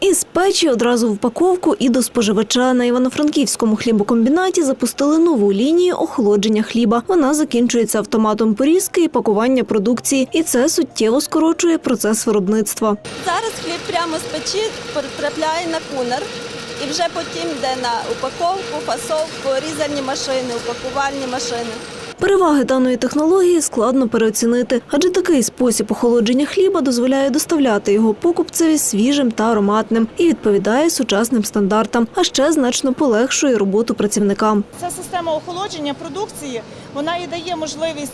Із печі одразу в упаковку і до споживача на Івано-Франківському хлібокомбінаті запустили нову лінію охолодження хліба. Вона закінчується автоматом порізки і пакування продукції, і це суттєво скорочує процес виробництва. Зараз хліб прямо з печі потрапляє на кунер і вже потім йде на упаковку, фасовку, різальні машини, упакувальні машини. Переваги даної технології складно переоцінити, адже такий спосіб охолодження хліба дозволяє доставляти його покупцеві свіжим та ароматним і відповідає сучасним стандартам, а ще значно полегшує роботу працівникам. Ця система охолодження продукції вона і дає можливість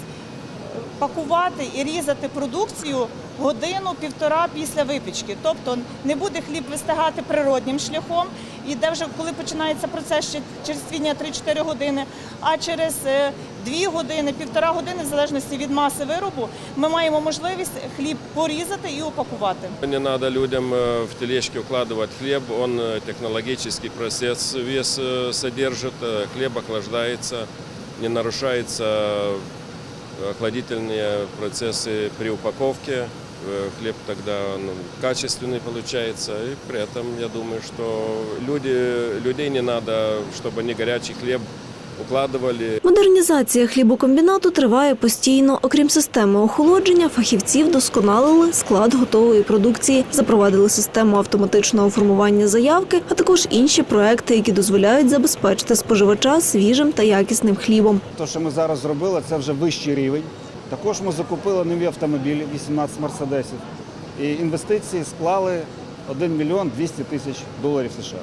пакувати і різати продукцію годину-півтора після випічки. Тобто не буде хліб вистигати природнім шляхом, і де вже коли починається процес ще через свідня 3-4 години, а через 2 години, півтора години, в залежності від маси виробу, ми маємо можливість хліб порізати і упакувати. Не надо людям э, в тележки укладывать хлеб, он э, технологический процесс вес э, содержит, э, хлеб охлаждается, не нарушаются э, охладительные процессы при упаковке, Э, хлеб тогда ну, качественный получается, и при этом я думаю, что люди, людей не надо, чтобы они горячий хлеб укладывали. Модернізація хлібокомбінату триває постійно. Окрім системи охолодження, фахівці вдосконалили склад готової продукції, запровадили систему автоматичного формування заявки, а також інші проекти, які дозволяють забезпечити споживача свіжим та якісним хлібом. Те, що ми зараз зробили, це вже вищий рівень. Також ми закупили нові автомобілі, 18 мерседесів. І інвестиції склали 1 мільйон 200 тисяч доларів США.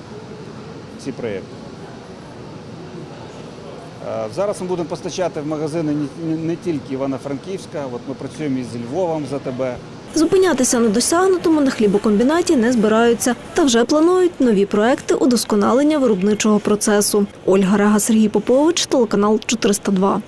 Ці проєкти. Е, Зараз ми будемо постачати в магазини не- тільки Івано-Франківська, от ми працюємо із Львовом за тебе. Зупинятися на досягнутому на хлібокомбінаті не збираються та вже планують нові проекти удосконалення виробничого процесу. Ольга Рега, Сергій Попович, телеканал 402.